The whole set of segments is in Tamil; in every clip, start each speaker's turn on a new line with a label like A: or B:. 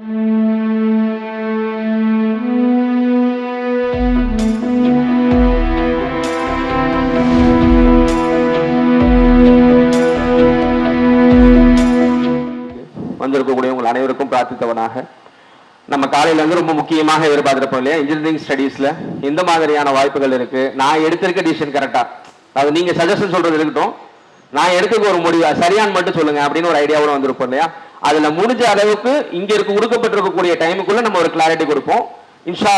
A: வந்திருக்கக்கூடிய உங்கள் அனைவருக்கும் பிரார்த்தித்தவனாக. நம்ம காலையில இருந்து ரொம்ப முக்கியமாக எதிர்பார்த்துருப்போம் இல்லையா? இன்ஜினியரிங் ஸ்டடீஸ்ல இந்த மாதிரியான வாய்ப்புகள் இருக்கு. நான் எடுத்திருக்க டிசிஷன் கரெக்டா அது நீங்க சஜஷன் சொல்றது இருக்கட்டும். நான் எடுத்துக்க ஒரு முடிவு சரியான்னு மட்டும் சொல்லுங்க அப்படின்னு ஒரு ஐடியாவோட வந்திருப்போம் இல்லையா? அதுல முடிஞ்ச அளவுக்கு இங்க இருக்க கொடுக்கப்பட்டிருக்கக்கூடிய டைமுக்குள்ள நம்ம ஒரு கிளாரிட்டி கொடுப்போம். இன்ஷா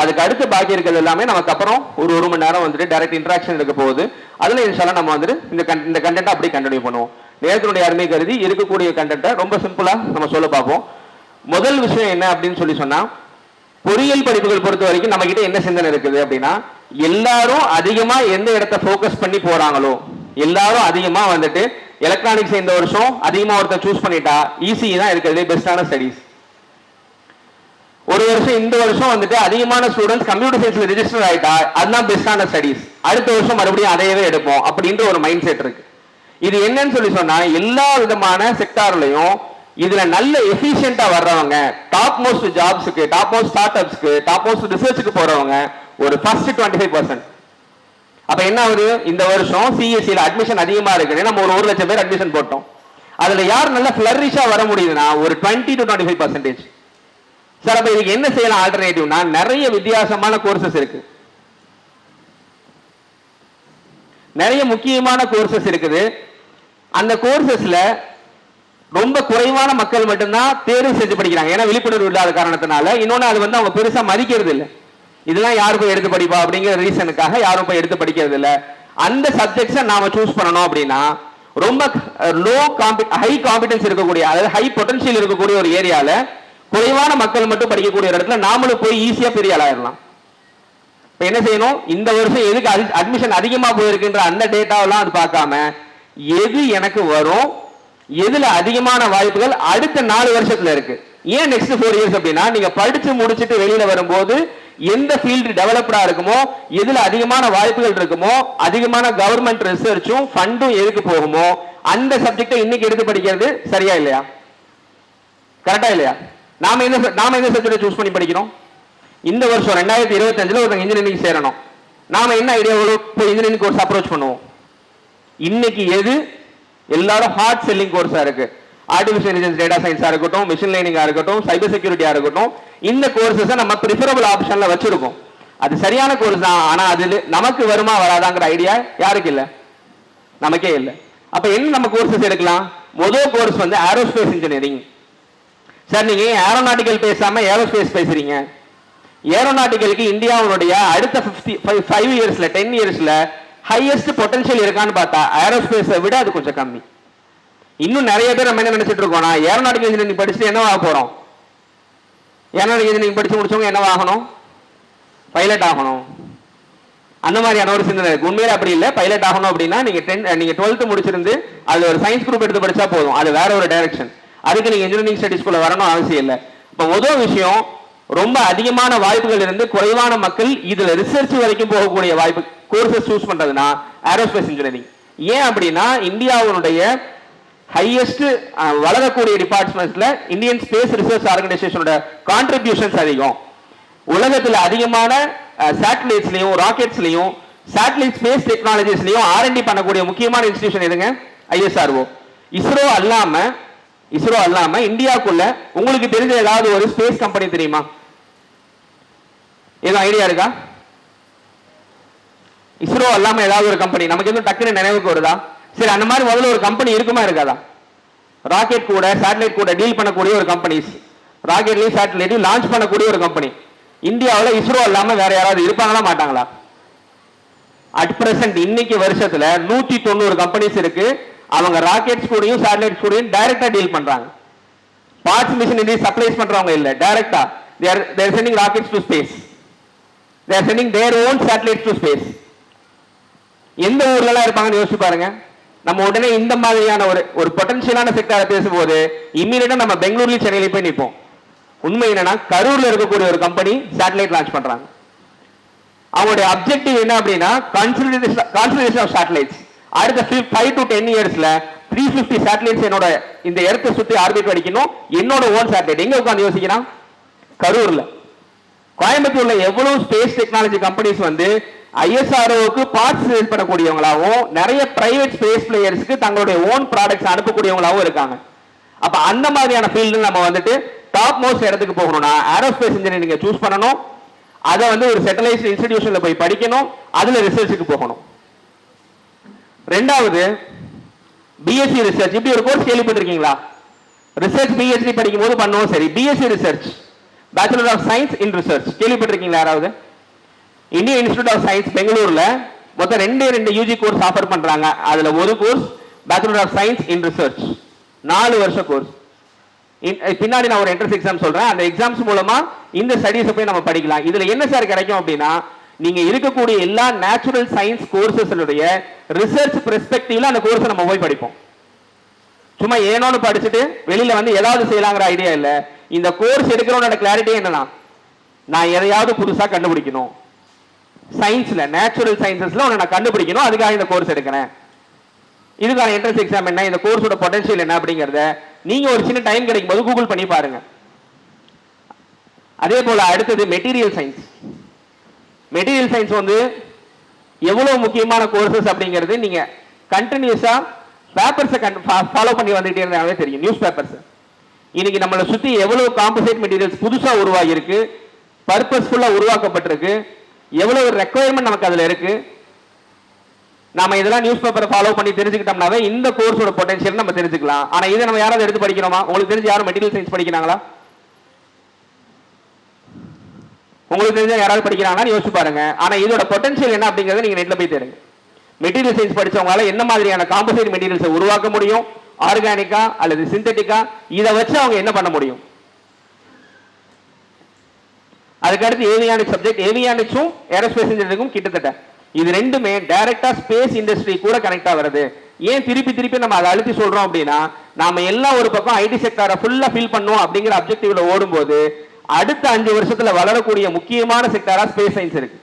A: அதுக்கு அடுத்து பாக்கி இருக்கிறது எல்லாமே நமக்கு அப்புறம் ஒரு ஒரு மணி நேரம் வந்துட்டு டைரக்ட் இன்ட்ராக்ஷன் இருக்க போகுது. அதுல இன்ஷால்லா நம்ம வந்துட்டு இந்த கண்ட் இந்த கண்டென்ட் அப்படியே கண்டினியூ பண்ணுவோம். நேரத்தினுடைய அருமை கருதி இருக்கக்கூடிய கண்டென்ட்டை ரொம்ப சிம்பிளா நம்ம சொல்ல பார்ப்போம். முதல் விஷயம் என்ன அப்படின்னு சொல்லி சொன்னா பொறியியல் படிப்புகள் பொறுத்த வரைக்கும் நம்ம கிட்ட என்ன சிந்தனை இருக்குது அப்படின்னா எல்லாரும் அதிகமா எந்த இடத்த ஃபோக்கஸ் பண்ணி போறாங்களோ எல்லாரும் அதிகமா வந்துட்டு எலக்ட்ரானிக்ஸ் இந்த வருஷம் அதிகமாக ஒருத்தர் சூஸ் பண்ணிட்டா ஈஸி தான் இருக்கிறது பெஸ்டான ஸ்டடிஸ் ஒரு வருஷம் இந்த வருஷம் வந்துட்டு அதிகமான ஸ்டூடெண்ட்ஸ் கம்ப்யூட்டர் சயின்ஸ்ல ரிஜிஸ்டர் ஆயிட்டா அதுதான் பெஸ்டான ஸ்டடிஸ் அடுத்த வருஷம் மறுபடியும் அதையவே எடுப்போம் அப்படின்ற ஒரு மைண்ட் செட் இருக்கு. இது என்னன்னு சொல்லி சொன்னா எல்லா விதமான செக்டார்லயும் இதுல நல்ல எஃபிஷியண்டா வர்றவங்க டாப் மோஸ்ட் ஜாப்ஸுக்கு டாப் மோஸ்ட் ஸ்டார்ட் அப்ஸ்க்கு டாப் மோஸ்ட் ரிசர்ச்சுக்கு போறவங்க ஒரு ஃபர்ஸ்ட் டுவெண்ட்டி ஃபைவ் பர்சன்ட் அப்ப என்ன ஆகுது? இந்த வருஷம் சிஎஸ்சியில் அட்மிஷன் அதிகமா இருக்குன்னு நம்ம ஒரு ஒரு லட்சம் பேர் அட்மிஷன் போட்டோம். அதுல யார் நல்ல ஃபிளரிஷா வர முடியுதுன்னா ஒரு twenty to twenty five percentage sir அப்ப இதுக்கு என்ன செய்யலாம் ஆல்டர்னேட்டிவ்னா நிறைய வித்தியாசமான கோர்சஸ் இருக்கு. நிறைய முக்கியமான கோர்சஸ் இருக்குது. அந்த கோர்சஸ்ல ரொம்ப குறைவான மக்கள் மட்டும்தான் தேர்வு செஞ்சு படிக்கிறாங்க. ஏன்னா விழிப்புணர்வு இல்லாத காரணத்தினால. இன்னொன்னு அது வந்து அவங்க பெருசா மதிக்கிறது இல்லை இதெல்லாம் யாரு போய் எடுத்து படிப்பா அப்படிங்கிற ரீசனுக்காக யாரும் போய் எடுத்து படிக்கிறது இல்ல அந்த சப்ஜெக்ட்ஸை நாம சூஸ் பண்ணணும் அப்படின்னா ரொம்ப லோ காம்பி ஹை காம்பிடன்ஸ் இருக்கக்கூடிய அதாவது ஹை பொட்டன்ஷியல் இருக்கக்கூடிய ஒரு ஏரியால குறைவான மக்கள் மட்டும் படிக்கக்கூடிய ஒரு இடத்துல நாமளும் போய் ஈஸியா பெரிய ஆளாயிடலாம் இப்போ என்ன செய்யணும்? இந்த வருஷம் எதுக்கு அட்மிஷன் அதிகமாக போயிருக்குன்ற அந்த டேட்டாவெல்லாம் அது பார்க்காம எது எனக்கு வரும் எதுல அதிகமான வாய்ப்புகள் அடுத்த நாலு வருஷத்துல இருக்கு. ஏன் நெக்ஸ்ட் ஃபோர் இயர்ஸ் அப்படின்னா நீங்க படிச்சு முடிச்சுட்டு வெளியில வரும்போது எந்த ஃபீல்டு டெவலப்டா இருக்குமோ எதுல அதிகமான வாய்ப்புகள் இருக்குமோ அதிகமான கவர்மெண்ட் ரிசர்ச்சும் ஃபண்டும் எதுக்கு போகுமோ அந்த சப்ஜெக்டை இன்னைக்கு எடுத்து படிக்கிறது சரியா இல்லையா? கரெக்டா இல்லையா? நாம என்ன நாம எந்த சப்ஜெக்ட் சூஸ் பண்ணி படிக்கிறோம்? இந்த வருஷம் ரெண்டாயிரத்தி இருபத்தஞ்சுல ஒருத்தங்க இன்ஜினியரிங் சேரணும். நாம என்ன ஐடியாவோட போய் இன்ஜினியரிங் கோர்ஸ் அப்ரோச் பண்ணுவோம்? இன்னைக்கு எது? எல்லாரும் ஹார்ட் செல்லிங் கோர்ஸா இருக்கு. ஆர்டிஃபிஷியல் இன்டெலிஜென்ஸ் டேட்டா சயின்ஸாக இருக்கட்டும் மிஷின் லேர்னிங்காக இருக்கட்டும் சைபர் செக்யூரிட்டியாக இருக்கட்டும் இந்த கோர்ஸஸை நம்ம ப்ரிஃபரபிள் ஆப்ஷனில் வச்சுருக்கோம். அது சரியான கோர்ஸ் தான் ஆனால் அது நமக்கு வருமா வராதாங்கிற ஐடியா யாருக்கு இல்லை? நமக்கே இல்லை. அப்போ என்ன நம்ம கோர்சஸ் எடுக்கலாம்? முதல் கோர்ஸ் வந்து ஏரோஸ்பேஸ் இன்ஜினியரிங் சார் நீங்கள் ஏரோநாட்டிக்கல் பேசாமல் ஏரோஸ்பேஸ் பேசுகிறீங்க ஏரோநாட்டிக்கலுக்கு இந்தியாவுடைய அடுத்த ஃபிஃப்டி ஃபைவ் ஃபைவ் இயர்ஸில் டென் இயர்ஸில் ஹையஸ்ட் பொட்டன்ஷியல் இருக்கான்னு பார்த்தா ஏரோஸ்பேஸை விட அது கொஞ்சம் கம்மி. இன்னும் நிறைய பேர் நம்ம என்ன நினைச்சிட்டு இருக்கோம்னா ஏரோநாட்டிக்கல் இன்ஜினியரிங் படிச்சுட்டு என்ன ஆக போறோம்? ஏரோநாட்டிக்கல் இன்ஜினியரிங் படிச்சு முடிச்சவங்க என்ன ஆகணும்? பைலட் ஆகணும். அந்த மாதிரியான ஒரு சிந்தனை இருக்கு. உண்மையில அப்படி இல்லை. பைலட் ஆகணும் அப்படின்னா நீங்க டென் நீங்க டுவெல்த் முடிச்சிருந்து அது ஒரு சயின்ஸ் குரூப் எடுத்து படிச்சா போதும். அது வேற ஒரு டைரக்ஷன் அதுக்கு நீங்க இன்ஜினியரிங் ஸ்டடிஸ்குள்ள வரணும் அவசியம் இல்லை. இப்போ முதல் விஷயம் ரொம்ப அதிகமான வாய்ப்புகள் இருந்து குறைவான மக்கள் இதுல ரிசர்ச் வரைக்கும் போகக்கூடிய வாய்ப்பு கோர்சஸ் சூஸ் பண்றதுன்னா ஏரோஸ்பேஸ் இன்ஜினியரிங் ஏன் அப்படின்னா இந்தியாவுடைய ஹையஸ்ட் வளரக்கூடிய டிபார்ட்மெண்ட்ஸ்ல இந்தியன் ஸ்பேஸ் ரிசர்ச் ஆர்கனைசேஷனோட கான்ட்ரிபியூஷன்ஸ் அதிகம். உலகத்தில் அதிகமான சேட்டலைட்ஸ்லையும் ராக்கெட்ஸ்லையும் சேட்டலைட் ஸ்பேஸ் டெக்னாலஜிஸ்லையும் ஆர்என்டி பண்ணக்கூடிய முக்கியமான இன்ஸ்டிடியூஷன் எதுங்க? ஐஎஸ்ஆர்ஓ இஸ்ரோ அல்லாம இஸ்ரோ அல்லாம இந்தியாவுக்குள்ள உங்களுக்கு தெரிஞ்ச ஏதாவது ஒரு ஸ்பேஸ் கம்பெனி தெரியுமா? எதுவும் ஐடியா இருக்கா? இஸ்ரோ அல்லாம ஏதாவது ஒரு கம்பெனி நமக்கு எதுவும் டக்குன்னு நினைவுக்கு வருதா? சரி அந்த மாதிரி முதல்ல ஒரு கம்பெனி இருக்குமா இருக்காதா? ராக்கெட் கூட சேட்டலைட் கூட டீல் பண்ணக்கூடிய ஒரு கம்பெனிஸ் ராக்கெட்லையும் சேட்டலைட்டையும் லான்ச் பண்ணக்கூடிய ஒரு கம்பெனி இந்தியாவில் இஸ்ரோ இல்லாமல் வேற யாராவது இருப்பாங்களா மாட்டாங்களா? அட் பிரசன்ட் இன்னைக்கு வருஷத்துல நூத்தி தொண்ணூறு கம்பெனிஸ் இருக்கு. அவங்க ராக்கெட்ஸ் கூடயும் சேட்டலைட்ஸ் கூடயும் டைரக்டா டீல் பண்றாங்க. பார்ட்ஸ் மிஷின் இந்தியா சப்ளைஸ் பண்றவங்க இல்ல டைரக்டா they're they're sending rockets to space they're sending their own satellites to space எந்த ஊர்லலாம் இருப்பாங்கன்னு யோசிச்சு பாருங்க. நம்ம உடனே இந்த மாதிரியான ஒரு ஒரு பொட்டன்ஷியலான செக்டாரை பேசும்போது இம்மீடியட்டா நம்ம பெங்களூர்லயும் சென்னையில போய் நிற்போம் உண்மை என்னன்னா கரூர்ல இருக்கக்கூடிய ஒரு கம்பெனி சேட்டலைட் லான்ச் பண்றாங்க. அவங்களுடைய அப்ஜெக்டிவ் என்ன அப்படின்னா கான்சன்ட்ரேஷன் ஆஃப் சேட்டலைட்ஸ் அடுத்த ஃபைவ் டு டென் இயர்ஸ்ல த்ரீ பிப்டி சேட்டலைட்ஸ் என்னோட இந்த இடத்தை சுத்தி ஆர்பிட் அடிக்கணும். என்னோட ஓன் சேட்டலைட் எங்க உட்காந்து யோசிக்கிறான்? கரூர்ல. கோயம்புத்தூர்ல எவ்வளவு ஸ்பேஸ் டெக்னாலஜி கம்பெனிஸ் வந்து ஐஎஸ்ஆர்ஓக்கு பார்ட்ஸ் சேல் பண்ணக்கூடியவங்களாகவும் நிறைய பிரைவேட் ஸ்பேஸ் பிளேயர்ஸ்க்கு தங்களுடைய ஓன் ப்ராடக்ட்ஸ் அனுப்பக்கூடியவங்களாகவும் இருக்காங்க. அப்ப அந்த மாதிரியான ஃபீல்டு நம்ம வந்துட்டு டாப் மோஸ்ட் இடத்துக்கு போகணும்னா ஏரோஸ்பேஸ் இன்ஜினியரிங் சூஸ் பண்ணணும். அதை வந்து ஒரு செட்டலைஸ்ட் இன்ஸ்டிடியூஷன்ல போய் படிக்கணும். அதுல ரிசர்ச்சுக்கு போகணும். ரெண்டாவது பிஎஸ்சி ரிசர்ச் இப்படி ஒரு கோர்ஸ் கேள்விப்பட்டிருக்கீங்களா? ரிசர்ச் பிஎஸ்சி படிக்கும் போது பண்ணுவோம் சரி BSc research bachelor of science in research கேள்விப்பட்டிருக்கீங்களா யாராவது? இந்தியன் இன்ஸ்டியூட் ஆஃப் சயின்ஸ் பெங்களூர்ல மொத்தம் ரெண்டே ரெண்டு யூஜி கோர்ஸ் ஆஃபர் பண்றாங்க. அதுல ஒரு course bachelor of science in research நாலு வருஷ கோர்ஸ் பின்னாடி நான் ஒரு என்ட்ரன்ஸ் எக்ஸாம் சொல்றேன். அந்த எக்ஸாம்ஸ் மூலமா இந்த ஸ்டடீஸை போய் நம்ம படிக்கலாம். இதுல என்ன சார் கிடைக்கும் அப்படின்னா நீங்க இருக்கக்கூடிய எல்லா நேச்சுரல் சயின்ஸ் கோர்சஸ்னுடைய ரிசர்ச் பெர்ஸ்பெக்டிவ்ல அந்த கோர்ஸ் நம்ம போய் படிப்போம். சும்மா ஏனோன்னு படிச்சுட்டு வெளியில வந்து ஏதாவது செய்யலாங்கிற ஐடியா இல்ல. இந்த கோர்ஸ் எடுக்கிறோட கிளாரிட்டி என்னன்னா நான் எதையாவது புதுசா கண்டுபிடிக்கணும். சயின்ஸில் நேச்சுரல் சயின்சஸில் ஒன்று நான் கண்டுபிடிக்கணும். அதுக்காக இந்த கோர்ஸ் எடுக்கிறேன். இதுக்கான என்ட்ரன்ஸ் எக்ஸாம் என்ன? இந்த கோர்ஸோட பொட்டன்ஷியல் என்ன அப்படிங்கிறத நீங்க ஒரு சின்ன டைம் கிடைக்கும் போது கூகுள் பண்ணி பாருங்க. அதே போல் அடுத்தது மெட்டீரியல் சயின்ஸ் மெட்டீரியல் சயின்ஸ் வந்து எவ்வளவு முக்கியமான கோர்சஸ் அப்படிங்கிறது நீங்கள் கண்டினியூஸாக பேப்பர்ஸை ஃபாலோ பண்ணி வந்துகிட்டே இருந்தாலே தெரியும். நியூஸ் பேப்பர்ஸ் இன்னைக்கு நம்மளை சுற்றி எவ்வளோ காம்போசைட் மெட்டீரியல்ஸ் புதுசாக உருவாகியிருக்கு பர்பஸ்ஃபுல்லாக உருவாக்கப்பட்டிருக்கு எவ்வளவு ரெக்குவயர்மெண்ட் நமக்கு அதில் இருக்கு? நம்ம இதெல்லாம் நியூஸ் பேப்பரை ஃபாலோ பண்ணி தெரிஞ்சுக்கிட்டோம்னாவே இந்த கோர்ஸோட பொட்டன்ஷியல் நம்ம தெரிஞ்சுக்கலாம். ஆனால் இதை நம்ம யாராவது எடுத்து படிக்கணுமா? உங்களுக்கு தெரிஞ்சு யாரும் மெட்டீரியல் சயின்ஸ் படிக்கிறாங்களா? உங்களுக்கு தெரிஞ்ச யாராவது படிக்கிறாங்கன்னா யோசிச்சு பாருங்க. ஆனால் இதோட பொட்டன்ஷியல் என்ன அப்படிங்கிறத நீங்கள் நெட்டில் போய் தேடுங்க. மெட்டீரியல் சயின்ஸ் படித்தவங்களால என்ன மாதிரியான காம்போசைட் மெட்டீரியல்ஸை உருவாக்க முடியும்? ஆர்கானிக்கா அல்லது சிந்தட்டிக்கா இதை வச்சு அவங்க என்ன பண்ண முடியும்? அதுக்கடுத்து ஏவியானிக் சப்ஜெக்ட் ஏவியானிக்ஸும் ஏரோஸ்பேஸ் இன்ஜினியரிங்கும் கிட்டத்தட்ட. இது ரெண்டுமே டைரக்டா ஸ்பேஸ் இண்டஸ்ட்ரி கூட கனெக்டா வருது. ஏன் திருப்பி திருப்பி நம்ம அதை அழுத்தி சொல்றோம் அப்படின்னா நாம எல்லாம் ஒரு பக்கம் ஐடி செக்டாரை ஃபுல்லா ஃபில் பண்ணும் அப்படிங்கிற அப்ஜெக்டிவ்ல ஓடும்போது அடுத்த அஞ்சு வருஷத்துல வளரக்கூடிய முக்கியமான செக்டாரா ஸ்பேஸ் சயின்ஸ் இருக்கு.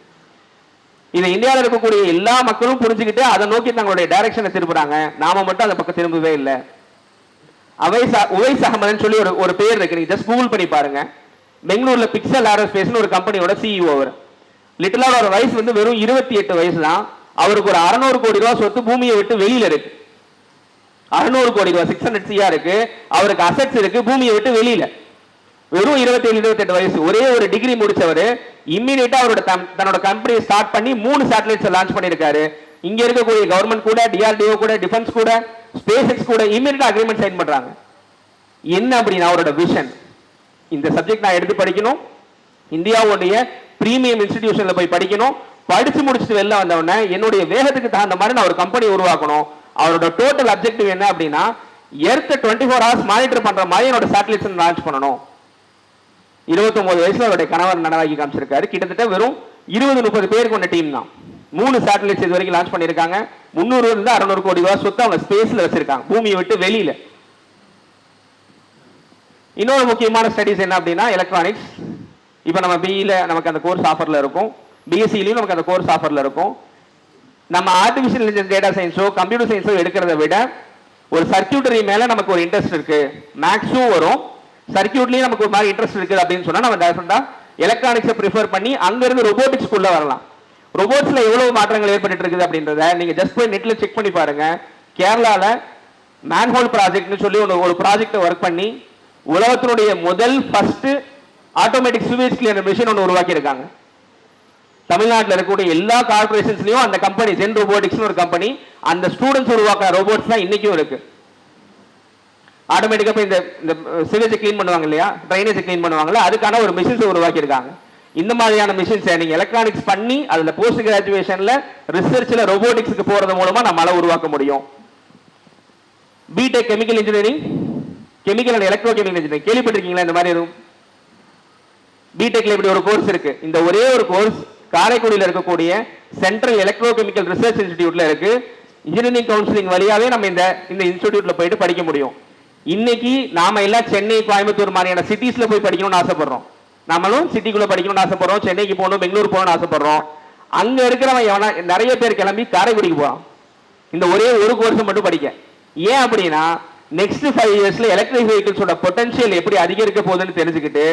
A: இதை இந்தியாவில் இருக்கக்கூடிய எல்லா மக்களும் புரிஞ்சுக்கிட்டு அதை நோக்கி தங்களுடைய டைரக்ஷனை திரும்புறாங்க நாம மட்டும் அந்த பக்கம் திரும்பவே இல்லை. அவைஸ் உவைஸ் அகமதுன்னு சொல்லி ஒரு ஒரு பேர் இருக்கு. நீங்க ஜஸ்ட் கூகுள் பண்ணி பாருங்க. பெங்களூர்ல பிக்சல் ஏரோஸ்பேஸ்னு ஒரு கம்பெனியோட சிஇஓ அவர். லிட்டிலாவோட ஒரு வயசு வந்து வெறும் இருபத்தி எட்டு வயசு தான் அவருக்கு ஒரு அறநூறு கோடி ரூபாய் சொத்து பூமியை விட்டு வெளியில இருக்கு. அறுநூறு கோடி ரூபாய் சிக்ஸ் ஹண்ட்ரட் சிஆர் இருக்கு. அவருக்கு அசெட்ஸ் இருக்கு பூமியை விட்டு வெளியில. வெறும் இருபத்தி ஏழு இருபத்தெட்டு வயசு. ஒரே ஒரு டிகிரி முடிச்சவர் இம்மீடியட்டா அவரோட தன்னோட கம்பெனியை ஸ்டார்ட் பண்ணி மூணு சேட்டலைட்ஸ் லான்ச் பண்ணியிருக்காரு. இங்க இருக்கக்கூடிய கவர்மெண்ட் கூட டிஆர்டிஓ கூட டிஃபென்ஸ் கூட ஸ்பேஸ் எக்ஸ் கூட இம்மீடியட்டா அக்ரிமெண்ட் சைன் பண்றாங்க. என்ன அப்படின்னா அவரோட விஷன் இந்த சப்ஜெக்ட் நான் எடுத்து படிக்கணும். இந்தியாவுடைய பிரீமியம் இன்ஸ்டிடியூஷன்ல போய் படிக்கணும். படிச்சு முடிச்சுட்டு வெளில வந்தவொடனே என்னுடைய வேகத்துக்கு தகுந்த மாதிரி நான் ஒரு கம்பெனி உருவாக்கணும். அவரோட டோட்டல் அப்ஜெக்டிவ் என்ன அப்படின்னா earth twenty four hours monitor பண்ற மாதிரி என்னோட சேட்டலைட்ஸ் லான்ச் பண்ணணும். 29 வயசுல அவருடைய கணவர் நனவாக்கி காமிச்சிருக்காரு. கிட்டத்தட்ட வெறும் இருபது முப்பது பேர் கொண்ட டீம் தான். மூணு சேட்டலைட்ஸ் இது வரைக்கும் லான்ச் பண்ணியிருக்காங்க. முந்நூறு இருந்து அறுநூறு கோடி ரூபாய் சொத்து அவங்க ஸ்பேஸ்ல வச்சிருக்காங்க. பூமியை விட்டு வெளியில. இன்னொரு முக்கியமான ஸ்டடிஸ் என்ன அப்படின்னா எலக்ட்ரானிக்ஸ் இப்போ நம்ம பிஇல நமக்கு அந்த கோர்ஸ் ஆஃபரில் இருக்கும். பிஎஸ்சிலையும் நமக்கு அந்த கோர்ஸ் ஆஃபரில் இருக்கும். நம்ம ஆர்டிஃபிஷியல் இன்டெலிஜென்ஸ் டேட்டா சயின்ஸோ கம்ப்யூட்டர் சயின்ஸோ எடுக்கிறத விட ஒரு சர்க்கியூட்டரி மேலே நமக்கு ஒரு இன்ட்ரெஸ்ட் இருக்குது மேக்ஸும் வரும். சர்க்கியூட்லயும் நமக்கு ஒரு மாதிரி இன்ட்ரெஸ்ட் இருக்குது அப்படின்னு சொன்னால் நம்ம டெஃபினட்டா எலக்ட்ரானிக்ஸை ப்ரிஃபர் பண்ணி அங்கேருந்து இருந்து வரலாம். ரொபோட்ஸில் எவ்வளோ மாற்றங்கள் ஏற்பட்டு இருக்குது அப்படின்றத நீங்கள் ஜஸ்ட் போய் நெட்டில் செக் பண்ணி பாருங்கள் கேரளாவில் மேன்ஹோல் ப்ராஜெக்ட்னு சொல்லி ஒரு ஒரு ப்ராஜெக்டை ஒர்க் பண்ணி உலகத்தினுடைய முதல் first automatic sewage clear machine ஒன்று உருவாக்கி இருக்காங்க தமிழ்நாட்டில் இருக்கக்கூடிய எல்லா கார்பரேஷன்ஸ்லையும் அந்த கம்பெனி சென் ரோபோட்டிக்ஸ்னு ஒரு கம்பெனி அந்த ஸ்டூடெண்ட்ஸ் உருவாக்குற ரோபோட்ஸ் தான் இன்னைக்கும் இருக்கு. ஆட்டோமேட்டிக்காக இந்த இந்த சிவேஜை க்ளீன் பண்ணுவாங்க இல்லையா? ட்ரைனேஜை க்ளீன் பண்ணுவாங்களா அதுக்கான ஒரு மிஷின்ஸ் உருவாக்கி இருக்காங்க இந்த மாதிரியான மிஷின்ஸை நீங்கள் எலக்ட்ரானிக்ஸ் பண்ணி அதில் போஸ்ட் கிராஜுவேஷன்ல ரிசர்ச்சில் ரோபோட்டிக்ஸ்க்கு போகிறது மூலமாக நம்மளால் உருவாக்க முடியும். BTech chemical engineering chemical and electrochemical engineering கேள்விப்பட்டிருக்கீங்களா இந்த மாதிரி எதுவும்? பிடெக்ல இப்படி ஒரு கோர்ஸ் இருக்கு. இந்த ஒரே ஒரு கோர்ஸ் காரைக்குடியில் இருக்கக்கூடிய சென்ட்ரல் எலக்ட்ரோ கெமிக்கல் ரிசர்ச் இன்ஸ்டிடியூட்ல இருக்கு. இன்ஜினியரிங் கவுன்சிலிங் வழியாவே நம்ம இந்த இந்த இன்ஸ்டிடியூட்ல போயிட்டு படிக்க முடியும். இன்னைக்கு நாம எல்லாம் சென்னை கோயம்புத்தூர் மாதிரியான சிட்டிஸ்ல போய் படிக்கணும்னு ஆசைப்படுறோம். நம்மளும் சிட்டிக்குள்ள படிக்கணும்னு ஆசைப்படுறோம். சென்னைக்கு போகணும் பெங்களூர் போகணும்னு ஆசைப்படுறோம். அங்க இருக்கிறவன் எவனா நிறைய பேர் கிளம்பி காரைக்குடிக்கு போறான். இந்த ஒரே ஒரு கோர்ஸ் மட்டும் படிக்க. ஏன் அப்படின்னா நெக்ஸ்ட் ஃபைவ் இயர்ஸ்ல எலக்ட்ரிக் வெஹிக்கிள்ஸோட பொட்டன்ஷியல் எப்படி அதிகரிக்க போகுதுன்னு தெரிஞ்சுக்கிட்டு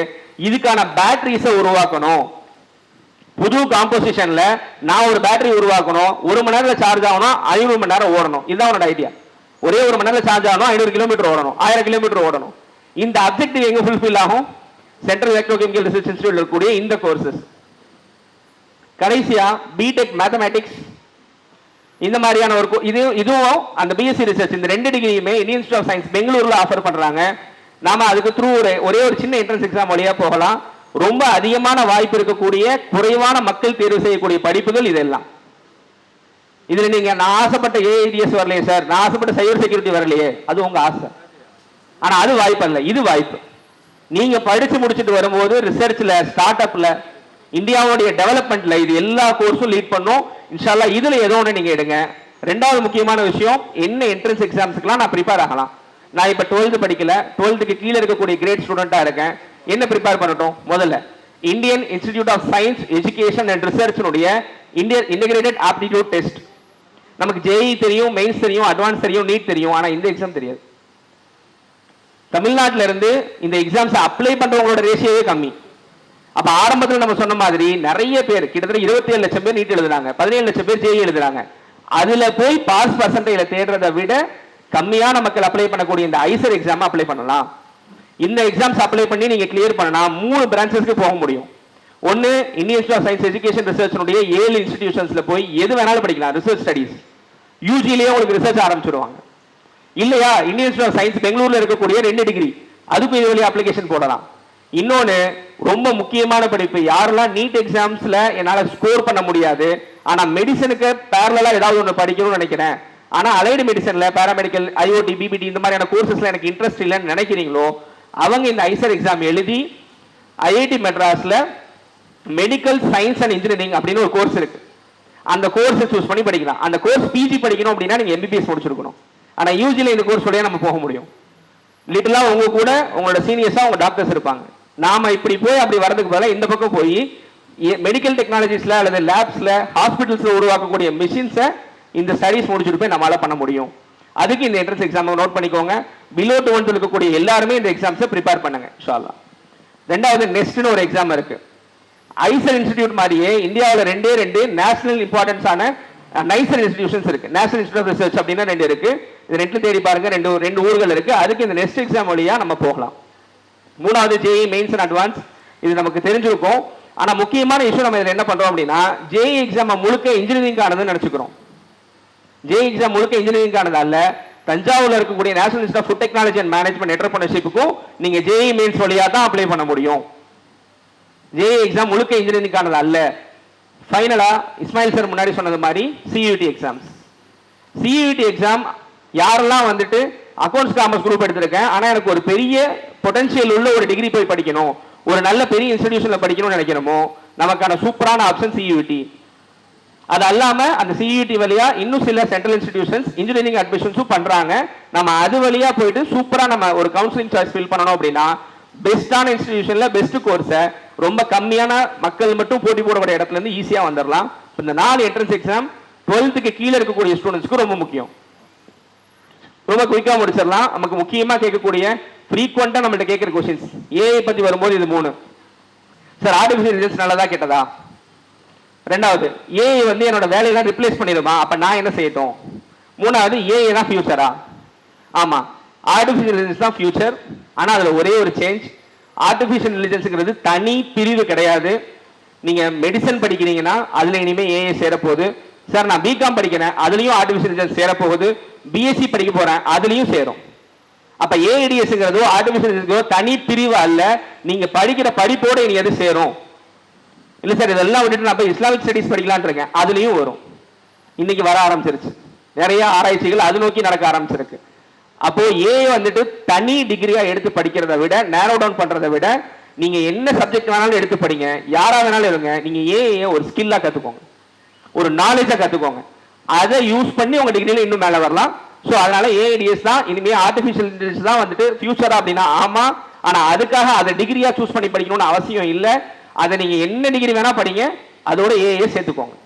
A: இதுக்கான பேட்டரிஸை உருவாக்கணும். புது காம்போசிஷன்ல நான் ஒரு பேட்டரி உருவாக்கணும். ஒரு மணி நேரத்தில் சார்ஜ் ஆகணும் ஐநூறு மணி நேரம் ஓடணும். இதுதான் அவனோட ஐடியா ஒரே ஒரு மணி நேரத்தில் சார்ஜ் ஆகணும் ஐநூறு கிலோமீட்டர் ஓடணும். ஆயிரம் கிலோமீட்டர் ஓடணும். இந்த அப்ஜெக்டிவ் எங்க ஃபுல்ஃபில் ஆகும்? சென்ட்ரல் எலக்ட்ரோகெமிக்கல் ரிசர்ச் இன்ஸ்டியூட்ல இருக்கக்கூடிய இந்த கோர்சஸ் கடைசியா பிடெக் மேத்தமேட்டிக்ஸ் இந்த மாதிரியான ஒரு இது இதுவும் அந்த பிஎஸ்சி ரிசர்ச் இந்த ரெண்டு டிகிரியுமே இந்தியன் இன்ஸ்டியூட் ஆஃப் சயின்ஸ் பெங்களூரில் ஆஃபர் பண்ணுறாங்க நாம அதுக்கு த்ரூ ஒரு ஒரே ஒரு சின்ன என்ட்ரன்ஸ் எக்ஸாம் வழியாக போகலாம். ரொம்ப அதிகமான வாய்ப்பு இருக்கக்கூடிய குறைவான மக்கள் தேர்வு செய்யக்கூடிய படிப்புகள் இதெல்லாம். இதில் நீங்கள் நான் ஆசைப்பட்ட ஏஐடிஎஸ் வரலையே சார் நான் ஆசைப்பட்ட சைபர் செக்யூரிட்டி வரலையே. அது உங்கள் ஆசை. ஆனால் அது வாய்ப்பு அல்ல. இது வாய்ப்பு. நீங்கள் படித்து முடிச்சுட்டு வரும்போது ரிசர்ச்சில் ஸ்டார்ட் அப்பில் இந்தியாவுடைய டெவலப்மெண்ட்டில் இது எல்லா கோர்ஸும் லீட் பண்ணும். இன்ஷால்லா இதில் ஏதோ ஒன்று நீங்கள் எடுங்க. ரெண்டாவது முக்கியமான விஷயம் என்ன என்ட்ரன்ஸ் எக்ஸாம்ஸுக்கெலாம் நான் ப்ரிப்பேர் ஆகலாம். நான் இப்போ டுவெல்த்து படிக்கல டுவெல்த்துக்கு கீழே இருக்கக்கூடிய கிரேட் ஸ்டூடெண்ட்டாக இருக்கேன். என்ன ப்ரிப்பேர் பண்ணட்டும்? முதல்ல Indian institute of science education and ரிசர்ச்னுடைய Indian integrated aptitude test நமக்கு ஜேஇ தெரியும் மெயின்ஸ் தெரியும் அட்வான்ஸ் தெரியும் நீட் தெரியும் ஆனால் இந்த எக்ஸாம் தெரியாது. தமிழ்நாட்டுல இருந்து இந்த எக்ஸாம்ஸ் அப்ளை பண்றவங்களோட ரேஷியோவே கம்மி. அப்ப ஆரம்பத்தில் நம்ம சொன்ன மாதிரி நிறைய பேர் கிட்டத்தட்ட இருபத்தி ஏழு லட்சம் பேர் நீட் எழுதுறாங்க. பதினேழு லட்சம் பேர் ஜேஇ எழுதுறாங்க. அதுல போய் பாஸ் பர்சன்டேஜ்ல தேடுறதை விட கம்மியான மக்கள் அப்ளை பண்ணக்கூடிய இந்த ஐசர் எக்ஸாம் அப்ளை பண்ணலாம். இந்த எக்ஸாம்ஸ் அப்ளை பண்ணி நீங்க கிளியர் பண்ணனா மூணு பிரான்ச்சஸ்க்கு போக முடியும். ஒன்னு Indian institute of science education ரிசர்ச்னுடைய ஏழு இன்ஸ்டிடியூஷன்ஸ்ல போய் எது வேணாலும் படிக்கலாம் ரிசர்ச் ஸ்டடிஸ் யூஜிலேயே உங்களுக்கு ரிசர்ச் ஆரம்பிச்சிடுவாங்க இல்லையா? இந்தியன் இன்ஸ்டியூட் ஆஃப் சயின்ஸ் பெங்களூர்ல இருக்கக்கூடிய ரெண்டு டிகிரி அதுக்கும் இது வழியாக அப்ளிகேஷன் போடலாம். இன்னொன்று ரொம்ப முக்கியமான படிப்பு. யாரெல்லாம் நீட் எக்ஸாம்ஸில் என்னால் ஸ்கோர் பண்ண முடியாது ஆனால் மெடிசனுக்கு பேரலாக ஏதாவது ஒன்று படிக்கணும்னு நினைக்கிறேன். ஆனால் அலைடு மெடிசனில் பேராமெடிக்கல் ஐஓடி பிபிடி இந்த மாதிரியான கோர்சஸில் எனக்கு இன்ட்ரெஸ்ட் இல்லைன்னு நினைக்கிறீங்களோ அவங்க இந்த ஐசர் எக்ஸாம் எழுதி ஐஐடி மெட்ராஸில் மெடிக்கல் சயின்ஸ் அண்ட் இன்ஜினியரிங் அப்படின்னு ஒரு கோர்ஸ் இருக்குது அந்த கோர்ஸை சூஸ் பண்ணி படிக்கலாம். அந்த கோர்ஸ் பிஜி படிக்கணும் அப்படின்னா நீங்கள் எம்பிபிஎஸ் முடிச்சிருக்கணும். ஆனால் யூஜியில் இந்த கோர்ஸ் உடைய நம்ம போக முடியும். லிட்டலாக உங்கள் கூட உங்களோட சீனியர்ஸாக உங்கள் டாக்டர்ஸ் இருப்பாங்க. நாம இப்படி போய் அப்படி வரதுக்கு பதிலாக இந்த பக்கம் போய் மெடிக்கல் டெக்னாலஜிஸில் அல்லது லேப்ஸில் ஹாஸ்பிட்டல்ஸில் உருவாக்கக்கூடிய மிஷின்ஸை இந்த ஸ்டடிஸ் முடிச்சுட்டு போய் நம்மளால் பண்ண முடியும். அதுக்கு இந்த என்ட்ரன்ஸ் எக்ஸாம் நோட் பண்ணிக்கோங்க. பிலோ டுவெல்த் இருக்கக்கூடிய எல்லாருமே இந்த எக்ஸாம்ஸை ப்ரிப்பேர் பண்ணுங்க ஷாலா ரெண்டாவது நெஸ்ட்னு ஒரு எக்ஸாம் இருக்கு. ஐசர் இன்ஸ்டிடியூட் மாதிரியே இந்தியாவில் ரெண்டே ரெண்டு நேஷனல் இம்பார்ட்டன்ஸான நைசர் இன்ஸ்டிடியூஷன்ஸ் இருக்கு. நேஷனல் இன்ஸ்டியூட் ஆஃப் ரிசர்ச் அப்படின்னா ரெண்டு இருக்கு. இது ரெண்டு தேடி பாருங்க ரெண்டு ரெண்டு ஊர்கள் இருக்கு. அதுக்கு இந்த நெஸ்ட் எக்ஸாம் வழியா நம்ம போகலாம். மூணாவது ஜேஇ மெயின்ஸ் அண்ட் அட்வான்ஸ் இது நமக்கு தெரிஞ்சிருக்கும். ஆனால் முக்கியமான இஷ்யூ நம்ம இதில் என்ன பண்ணுறோம் அப்படின்னா ஜேஇ எக்ஸாம் முழுக்க இன்ஜினியரிங் ஆனதுன்னு நினச்சிக்கிறோம். ஜேஇ எக்ஸாம் முழுக்க இன்ஜினியரிங் ஆனது அல்ல. தஞ்சாவூர்ல இருக்கக்கூடிய national institute of food technology and management என்டர்பிரினர்ஷிப்புக்கும் நீங்கள் ஜேஇ மெயின்ஸ் வழியாக தான் அப்ளை பண்ண முடியும். ஜேஇ எக்ஸாம் முழுக்க இன்ஜினியரிங் ஆனது அல்ல. ஃபைனலாக இஸ்மாயில் சார் முன்னாடி சொன்னது மாதிரி சியூடி எக்ஸாம்ஸ் சியூடி எக்ஸாம் யாரெல்லாம் வந்துட்டு அக்கௌண்ட்ஸ் காமர்ஸ் குரூப் எடுத்திருக்கேன். ஆனால் எனக்கு ஒரு பெரிய பொட்டன்ஷியல் உள்ள ஒரு டிகிரி போய் படிக்கணும். ஒரு நல்ல பெரிய இன்ஸ்டிடியூஷனில் படிக்கணும்னு நினைக்கிறோமோ நமக்கான சூப்பரான ஆப்ஷன் சியூடி அது அல்லாமல் அந்த சிஇடி வழியா இன்னும் சில சென்ட்ரல் இன்ஸ்டிடியூஷன்ஸ் இன்ஜினியரிங் அட்மிஷன்ஸும் பண்ணுறாங்க நம்ம அது வழியாக போயிட்டு சூப்பராக நம்ம ஒரு கவுன்சிலிங் சாய்ஸ் ஃபில் பண்ணணும் அப்படின்னா பெஸ்ட்டான இன்ஸ்டிடியூஷனில் பெஸ்ட் கோர்ஸை ரொம்ப கம்மியான மக்கள் மட்டும் போட்டி போடக்கூடிய இடத்துல இருந்து வந்துடலாம் இந்த நாலு என்ட்ரன்ஸ் எக்ஸாம் டுவெல்த்துக்கு கீழே இருக்கக்கூடிய ஸ்டூடெண்ட்ஸ்க்கு ரொம்ப முக்கியம். ரொம்ப குயிக்காக முடிச்சிடலாம். நமக்கு முக்கியமாக கேட்கக்கூடிய ஃப்ரீக்வெண்ட்டாக நம்மகிட்ட கேட்குற கொஷின்ஸ் ஏஐ பற்றி வரும்போது இது மூணு. சார் ஆர்டிஃபிஷியல் இன்டெலிஜென்ஸ் நல்லதா கெட்டதா? ரெண்டாவது ஏஐ வந்து என்னோட வேலையெல்லாம் ரிப்ளேஸ் பண்ணிடுமா? அப்போ நான் என்ன செய்யட்டும்? மூணாவது ஏஐ தான் ஃபியூச்சரா ஆமாம் ஆர்டிஃபிஷியல் இன்டெலிஜென்ஸ் தான் ஃபியூச்சர் ஆனால் அதில் ஒரே ஒரு சேஞ்ச் ஆர்டிஃபிஷியல் இன்டெலிஜென்ஸுங்கிறது தனி பிரிவு கிடையாது. நீங்கள் மெடிசன் படிக்கிறீங்கன்னா அதில் இனிமேல் ஏஐ சேரப்போகுது. சார் நான் பிகாம் படிக்கிறேன். அதுலேயும் ஆர்டிஃபிஷியல் இன்டெலிஜென்ஸ் சேரப்போகுது. பிஎஸ்சி படிக்க போறேன் அதுலயும் சேரும். அப்ப ஏஐடிஎஸ்ங்கிறதோ ஆர்டிஃபிஷியல் இன்டெலிஜென்ஸோ தனி பிரிவு அல்ல. நீங்க படிக்கிற படிப்போட இனி எது சேரும். இல்ல சார் இதெல்லாம் விட்டுட்டு நான் போய் இஸ்லாமிக் ஸ்டடிஸ் படிக்கலான் இருக்கேன். அதுலயும் வரும். இன்னைக்கு வர ஆரம்பிச்சிருச்சு. நிறைய ஆராய்ச்சிகள் அது நோக்கி நடக்க ஆரம்பிச்சிருக்கு. அப்போ ஏ வந்துட்டு தனி டிகிரியா எடுத்து படிக்கிறத விட நேரோ டவுன் பண்றதை விட நீங்க என்ன சப்ஜெக்ட் வேணாலும் எடுத்து படிங்க. யாரா வேணாலும் இருங்க. நீங்க ஏ ஒரு ஸ்கில்லா கத்துக்கோங்க. ஒரு நாலேஜா கத்துக்கோங்க. அதை யூஸ் பண்ணி உங்க டிகிரியில இன்னும் மேல வரலாம். ஸோ அதனால ஏஐடிஎஸ் தான் இனிமே ஆர்டிபிஷியல் இன்டெலிஜென்ஸ் தான் வந்துட்டு ஃபியூச்சர் அப்படின்னா ஆமா. ஆனா அதுக்காக அதை டிகிரியா சூஸ் பண்ணி படிக்கணும்னு அவசியம் இல்லை. அதை நீங்க என்ன டிகிரி வேணா படிங்க. அதோட ஏஏ சேர்த்துக்கோங்க.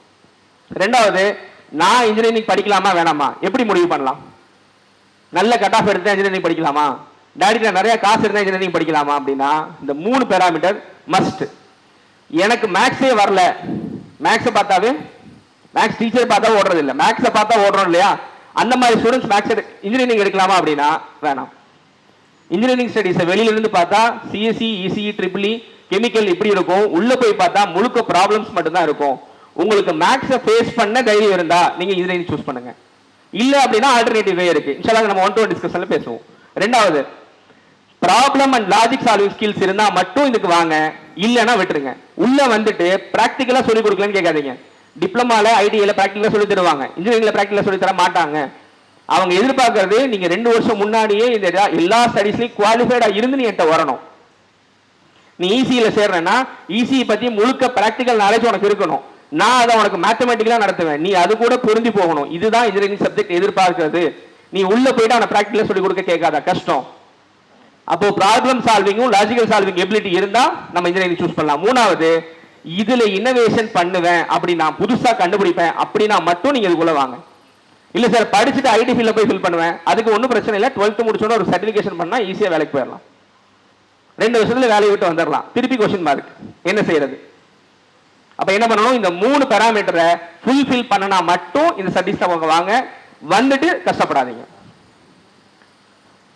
A: ரெண்டாவது நான் இன்ஜினியரிங் படிக்கலாமா வேணாமா? எப்படி முடிவு பண்ணலாம்? நல்ல கட் ஆஃப் எடுத்தால் இன்ஜினியரிங் படிக்கலாமா? டேடிட்ட நிறைய காசு இருந்தால் இன்ஜினியரிங் படிக்கலாமா அப்படின்னா இந்த மூணு பேராமீட்டர் மஸ்ட் எனக்கு மேக்ஸே வரல. மேக்ஸை பார்த்தாவே மேக்ஸ் டீச்சர் பார்த்தா ஓடுறது இல்லை. மேக்ஸை பார்த்தா ஓடுறோம் இல்லையா? அந்த மாதிரி ஸ்டூடெண்ட்ஸ் மேக்ஸ் இன்ஜினியரிங் எடுக்கலாமா அப்படின்னா? வேணாம். இன்ஜினியரிங் ஸ்டடீஸை வெளியிலிருந்து பார்த்தா சிஎஸ்சி இசிஇ ட்ரிபிளி கெமிக்கல் இப்படி இருக்கும். உள்ள போய் பார்த்தா முழுக்க ப்ராப்ளம்ஸ் மட்டும்தான் இருக்கும். உங்களுக்கு மேக்ஸை ஃபேஸ் பண்ண தைரியம் இருந்தா நீங்க இன்ஜினியரிங் சூஸ் பண்ணுங்க. இல்ல அப்படின்னா ஆல்டர்னேட்டிவ் வே இருக்கு. இன்ஷால்லா நம்ம ஒன் டு ஒன் டிஸ்கஷன்ல பேசுவோம். ரெண்டாவது problem and logic solving skills இருந்தா மட்டும் இதுக்கு வாங்க. இல்லைன்னா விட்டுருங்க. உள்ள வந்துட்டு பிராக்டிக்கலா சொல்லி கொடுக்கலன்னு கேட்காதீங்க. டிப்ளமாவில் ஐடியில் ப்ராக்டிக்கலாக சொல்லி தருவாங்க. இன்ஜினியரிங்கில் ப்ராக்டிக்கலாக சொல்லி தர மாட்டாங்க. அவங்க எதிர்பார்க்கறது நீங்கள் ரெண்டு வருஷம் முன்னாடியே இந்த எல்லா- ஸ்டடீஸ்லையும் குவாலிஃபைடாக இருந்து நீ என்கிட்ட வரணும். நீ இசியில் சேர்றேன்னா இசியை பற்றி முழுக்க ப்ராக்டிக்கல் நாலேஜ் உனக்கு இருக்கணும். நான் அதை உனக்கு மேத்தமெட்டிக்கலாக நடத்துவேன். நீ அது கூட புரிஞ்சு போகணும். இதுதான் இன்ஜினியரிங் சப்ஜெக்ட் எதிர்பார்க்கறது. நீ உள்ள போயிட்டு அவனை ப்ராக்டிக்கலாக சொல்லி கொடுக்க கேட்காத. கஷ்டம். அப்போ ப்ராப்ளம் சால்விங்கும் லாஜிக்கல் சால்விங் எபிலிட்டி இருந்தால் நம்ம இன்ஜினியரிங் சூஸ் பண்ணலாம். மூணாவது இதுல இன்னோவேஷன் பண்ணுவேன் அப்படி நான் புதுசா கண்டுபிடிப்பேன் அப்படின்னா மட்டும் நீங்க இதுக்குள்ள வாங்க. இல்ல சார் படிச்சுட்டு ஐடி ஃபீல்ட்ல போய் ஃபில் பண்ணுவேன். அதுக்கு ஒன்றும் பிரச்சனை இல்லை. டுவெல்த் முடிச்சோட ஒரு சர்டிஃபிகேஷன் பண்ணா ஈஸியா வேலைக்கு போயிடலாம். ரெண்டு வருஷத்துல வேலையை விட்டு வந்துடலாம். திருப்பி கொஸ்டின் மார்க் என்ன செய்யறது? அப்ப என்ன பண்ணணும்? இந்த மூணு பேராமீட்டரை ஃபுல்ஃபில் பண்ணனா மட்டும் இந்த சர்டிஃபிகேட் அவங்க வாங்க. வந்துட்டு கஷ்டப்படாதீங்க.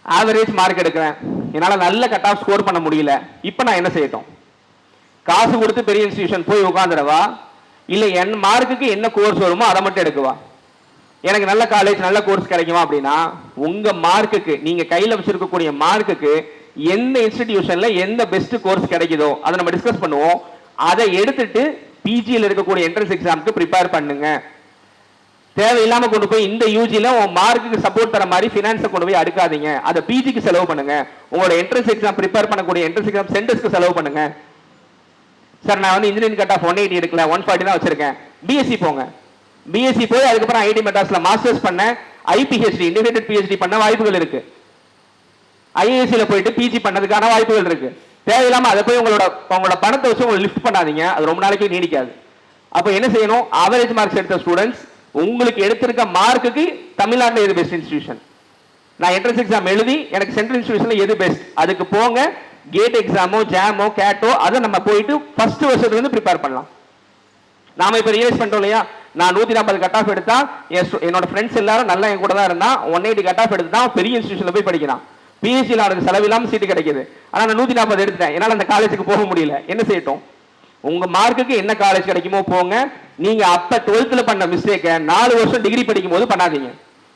A: ஆவரேஜ் மார்க் எடுக்கிறேன். என்னால் நல்ல கட் ஆஃப் ஸ்கோர் பண்ண முடியல. இப்போ நான் என்ன செய்யட்டும்? காசு கொடுத்து பெரிய இன்ஸ்டியூஷன் போய் உட்காந்துடவா இல்லை என் மார்க்குக்கு என்ன கோர்ஸ் வருமோ அதை மட்டும் எடுக்கவா? எனக்கு நல்ல காலேஜ் நல்ல கோர்ஸ் கிடைக்குமா அப்படின்னா உங்கள் மார்க்குக்கு நீங்கள் கையில் வச்சுருக்கக்கூடிய மார்க்குக்கு எந்த இன்ஸ்டிடியூஷனில் எந்த பெஸ்ட் கோர்ஸ் கிடைக்குதோ அதை நம்ம டிஸ்கஸ் பண்ணுவோம். அதை எடுத்துட்டு பிஜியில் இருக்கக்கூடிய என்ட்ரன்ஸ் எக்ஸாமுக்கு ப்ரிப்பேர் பண்ணுங்க. தேவையில்லாமல் கொண்டு போய் இந்த யூஜியில் உன் மார்க்குக்கு சப்போர்ட் தர மாதிரி ஃபினான்ஸை கொண்டு போய் அடுக்காதீங்க. அதை பிஜிக்கு செலவு பண்ணுங்க. உங்களோட என்ட்ரன்ஸ் எக்ஸாம் ப்ரிப்பேர் பண்ணக்கூடிய என்ட்ரன்ஸ் எக்ஸாம் சென்டர்ஸ்க்கு செலவு பண்ணுங்க. சார் நான் வந்து engineering cut off one eighty எடுக்கல. ஒன் ஃபார்ட்டி தான் வச்சிருக்கேன். பிஎஸ்சி போங்க. பிஎஸ்சி போய் அதுக்கப்புறம் ஐடி மெட்ராஸில் மாஸ்டர்ஸ் பண்ண ஐபிஹெச்டி இன்டிகிரேட்டட் பிஹெச்டி பண்ண வாய்ப்புகள் இருக்கு. ஐஏஎஸ்சியில் போயிட்டு பிஜி பண்ணதுக்கான வாய்ப்புகள் இருக்கு. தேவையில்லாமல் அதை போய் உங்களோட உங்களோட பணத்தை வச்சு உங்களை லிஃப்ட் பண்ணாதீங்க. அது ரொம்ப நாளைக்கு நீடிக்காது. அப்போ என்ன செய்யணும்? ஆவரேஜ் மார்க்ஸ் எடுத்த ஸ்டூடெண்ட்ஸ் உங்களுக்கு எடுத்திருக்க மார்க்குக்கு தமிழ்நாட்டில் எது பெஸ்ட் இன்ஸ்டியூஷன் நான் என்ட்ரன்ஸ் எக்ஸாம் எழுதி எனக்கு சென்ட்ரல் இன்ஸ்டியூஷனில் எது பெஸ்ட் அதுக்கு போங்க. கேட் எக்ஸாமோ ஜாமோ கேட்டோ அதை நம்ம போயிட்டு ஃபர்ஸ்ட் வருஷத்துலேருந்து ப்ரிப்பேர் பண்ணலாம். நாம இப்போ ரியலைஸ் பண்ணிட்டோம் இல்லையா? நான் நூற்றி நாற்பது கட் ஆஃப் எடுத்தா என் என்னோட ஃப்ரெண்ட்ஸ் எல்லாரும் நல்லா என் கூட தான் இருந்தா ஒன் எயிட்டி கட் ஆஃப் எடுத்தால் தான் பெரிய இன்ஸ்டியூஷனில் போய் படிக்கிறான். பிஎஸ்சியில் அவனுக்கு செலவில்லாமல் சீட்டு கிடைக்குது. ஆனால் நான் நூற்றி நாற்பது எடுத்துட்டேன். என்னால் அந்த காலேஜுக்கு போக முடியல. என்ன செய்யட்டும்? உங்கள் மார்க்குக்கு என்ன காலேஜ் கிடைக்குமோ போங்க. நீங்கள் அப்போ டுவெல்த்தில் பண்ண மிஸ்டேக்கை நாலு வருஷம் டிகிரி படிக்கும் போது பண்ணாதீங்க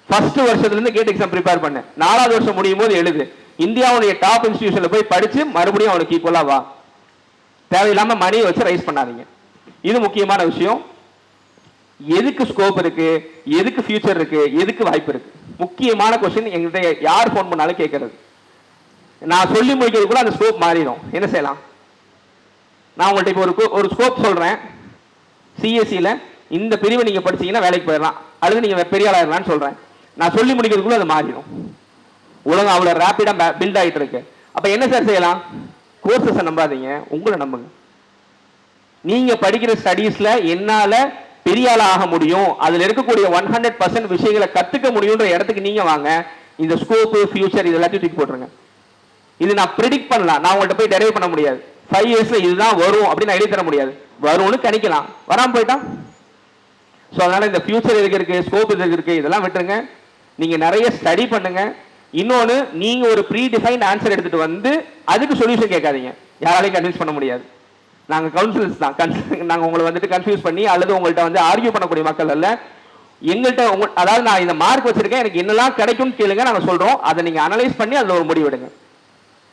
A: ஃபர்ஸ்ட் வருஷத்துலேருந்து கேட் எக்ஸாம் ப்ரிப்பேர் பண்ணு. நாலாவது வருஷம் முடியும் போது எழுது. இந்தியாவுடைய டாப் இன்ஸ்டிடியூஷன்ல போய் படிச்சு மறுபடியும் அவனுக்கு ஈக்குவலா வா. தேவையில்லாம மணியை வச்சு ரைஸ் பண்ணாதீங்க. இது முக்கியமான விஷயம். எதுக்கு ஸ்கோப் இருக்கு? எதுக்கு ஃபியூச்சர் இருக்கு? எதுக்கு வாய்ப்பு இருக்கு? முக்கியமான கொஸ்டின் எங்கிட்ட யார் ஃபோன் பண்ணாலும் கேட்கறது. நான் சொல்லி முடிக்கிறதுக்குள்ள அந்த ஸ்கோப் மாறிடும். என்ன செய்யலாம்? நான் உங்கள்கிட்ட இப்போ ஒரு ஒரு ஸ்கோப் சொல்றேன். சிஎஸ்சியில் இந்த பிரிவை நீங்கள் படிச்சீங்கன்னா வேலைக்கு போயிடலாம். அல்லது நீங்கள் பெரிய ஆளாயிடலாம்னு சொல்கிறேன் நான் சொல்லி முடிக்கிறதுக்குள்ள அது மாறிடும். உலகம் அவ்வளோ ரேப்பிடாக பில்ட் ஆயிட்டு இருக்கு அப்ப என்ன சார் செய்யலாம்? கோர்சஸை நம்பாதீங்க. உங்களை நம்புங்க. நீங்க படிக்கிற ஸ்டடீஸ்ல என்னால பெரிய ஆளாக ஆக முடியும். அதுல இருக்கக்கூடிய ஒன் ஹண்ட்ரட் பர்சன்ட் விஷயங்களை கத்துக்க முடியுன்ற இடத்துக்கு நீங்க வாங்க. இந்த ஸ்கோப் ஃபியூச்சர் இது எல்லாத்தையும் தூக்கி போட்டுருங்க. இது நான் ப்ரிடிக்ட் பண்ணலாம். நான் உங்கள்கிட்ட போய் டெரைவ் பண்ண முடியாது. ஃபைவ் இயர்ஸ்ல இதுதான் வரும் அப்படின்னு எழுதி தர முடியாது. வரும்னு கணிக்கலாம். வராம போயிட்டா? ஸோ அதனால இந்த ஃபியூச்சர் எதுக்கு இருக்கு? ஸ்கோப் எதுக்கு இருக்கு? இதெல்லாம் விட்டுருங்க. நீங்க நிறைய ஸ்டடி பண்ணுங்க. இன்னொன்று நீங்கள் ஒரு ப்ரீ டிஃபைன்ட் ஆன்சர் எடுத்துகிட்டு வந்து அதுக்கு சொல்யூஷன் கேட்காதீங்க. யாராலையும் கன்வின்ஸ் பண்ண முடியாது. நாங்கள் கவுன்சிலர்ஸ் தான். கன்ஸ்- நாங்கள் உங்களை வந்துட்டு கன்ஃபியூஸ் பண்ணி அல்லது உங்கள்கிட்ட வந்து ஆர்கியூ பண்ணக்கூடிய மக்கள் அல்ல. எங்கள்கிட்ட உங்க அதாவது நான் இந்த மார்க் வச்சுருக்கேன் எனக்கு என்னெல்லாம் கிடைக்கும்னு கேளுங்க நாங்கள் சொல்கிறோம் அதை நீங்கள் அனலைஸ் பண்ணி அதில் ஒரு முடிவெடுங்க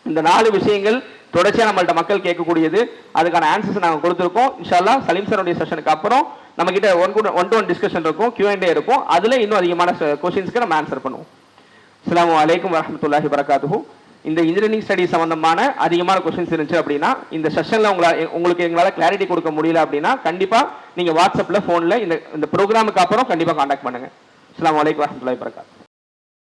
A: இந்த நாலு விஷயங்கள் தொடர்ச்சியாக நம்மள்ட்ட மக்கள் கேட்கக்கூடியது. அதுக்கான ஆன்சர்ஸ் நாங்கள் கொடுத்துருக்கோம். இன்ஷால்லா சலீம் சாருடைய செஷனுக்கு அப்புறம் நம்மக்கிட்ட one one one to one discussion இருக்கும் கியூஎன்டே இருக்கும். அதில் இன்னும் அதிகமான கொஷின்ஸ்க்கு நம்ம ஆன்சர் பண்ணுவோம். அஸ்லாம் அலைக்கும் வரமத்துல்லாஹி வரகாத்துஹு இந்த இன்ஜினியரிங் ஸ்டடி சம்பந்தமான அதிகமான கொஸ்டின்ஸ் இருந்துச்சு அப்படின்னா இந்த செஷன்ல உங்களால் உங்களுக்கு எங்களால கிளாரிட்டி கொடுக்க முடியல அப்படின்னா கண்டிப்பா நீங்க வாட்ஸ்அப்ல போன்ல இந்த இந்த ப்ரோக்ராமுக்கு அப்புறம் கண்டிப்பா காண்டாக்ட் பண்ணுங்க. அஸ்லாம் வலைக்கம் வரமத்துல்லாஹி வரகாத்து